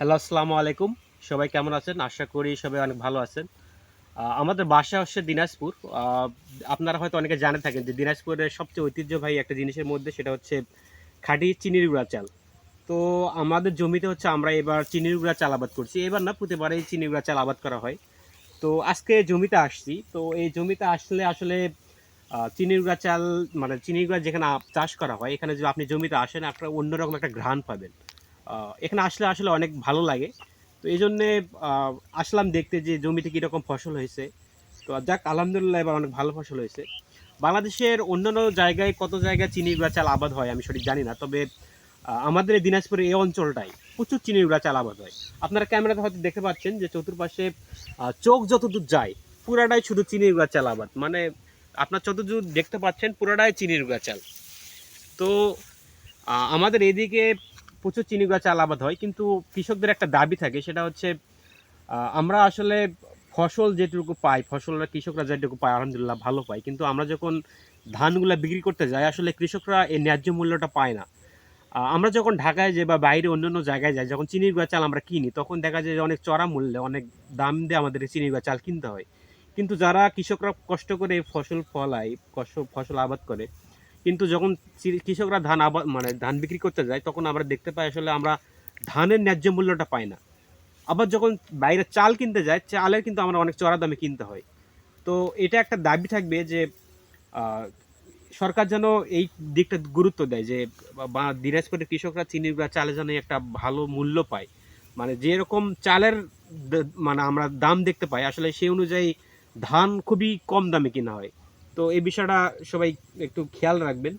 Hello, আসসালামু আলাইকুম। সবাই কেমন আছেন? আশা করি সবাই অনেক ভালো আছেন। আমাদের বাসা হচ্ছে দিনাজপুর। আপনারা হয়তো অনেকে জানে থাকেন যে দিনাজপুরের সবচেয়ে ঐতিহ্যবাহী একটা জিনিসের মধ্যে সেটা হচ্ছে খাঁটি চিনির গুঁড়া চাল। তো আমাদের জমিতে হচ্ছে আমরা এবার চিনির গুঁড়া চাল আবাদ করছি। এবার না, প্রতিবারেই চিনির গুঁড়া চাল আবাদ করা হয়। তো আজকে জমিতে আসছি। তো এই জমিতে আসলে আসলে চিনির গুঁড়া চাল মানে চিনির গুঁড়া যেখানে চাষ করা হয়, এখানে যদি আপনি জমিতে আসেন একটা অন্যরকম একটা ঘ্রাণ পাবেন। এখানে আসলে আসলে অনেক ভালো লাগে। তো এই জন্যে আসলাম দেখতে যে জমিতে কীরকম ফসল হয়েছে। তো যাক, আলহামদুলিল্লাহ এবার অনেক ভালো ফসল হয়েছে। বাংলাদেশের অন্যান্য জায়গায় কত জায়গায় চিনি গুঁড়া চাল আবাদ হয় আমি সঠিক জানি না, তবে আমাদের এই দিনাজপুরের এই অঞ্চলটাই প্রচুর চিনি গুঁড়া চাল আবাদ হয়। আপনারা ক্যামেরাতে হয়তো দেখতে পাচ্ছেন যে চতুর্পাশে চোখ যতদূর যায়, পুরাটাই শুধু চিনি গুঁড়া চাল আবাদ। মানে আপনার যতদূর দেখতে পাচ্ছেন, পুরাটাই চিনির গুঁড়া চাল তো আমাদের এদিকে প্রচুর চিনি গুঁড়া চাল আবাদ হয়, কিন্তু কৃষকদের একটা দাবি থাকে, সেটা হচ্ছে আমরা আসলে ফসল যেটুকু পাই, ফসলরা, কৃষকরা যেটুকু পায়, আলহামদুলিল্লাহ ভালো পায়, কিন্তু আমরা যখন ধানগুলো বিক্রি করতে যাই, আসলে কৃষকরা এই ন্যায্য মূল্যটা পায় না। আমরা যখন ঢাকায় যাই বা বাইরে অন্যান্য জায়গায় যাই, যখন চিনির গুঁড়া চাল আমরা কিনি, তখন দেখা যায় যে অনেক চড়া মূল্যে, অনেক দাম দিয়ে আমাদের এই চিনির গুঁড়া চাল কিনতে হয়। কিন্তু যারা কৃষকরা কষ্ট করে ফসল ফলায় ফসল আবাদ করে কিন্তু যখন কৃষকরা ধান আবাদ মানে ধান বিক্রি করতে যায়, তখন আমরা দেখতে পাই আসলে আমরা ধানের ন্যায্য মূল্যটা পাই না। আবার যখন বাইরে চাল কিনতে যায়, চালের কিন্তু আমরা অনেক চড়া দামে কিনতে হয়। তো এটা একটা দাবি থাকবে যে সরকার যেন এই দিকটা গুরুত্ব দেয় যে, বা দিনাজপুরের কৃষকরা চিনির বা চালে যেন একটা ভালো মূল্য পায়। মানে যেরকম চালের মানে আমরা দাম দেখতে পাই, আসলে সেই অনুযায়ী ধান খুবই কম দামে কিনা হয়। তো এই বিষয়টা সবাই একটু খেয়াল রাখবেন।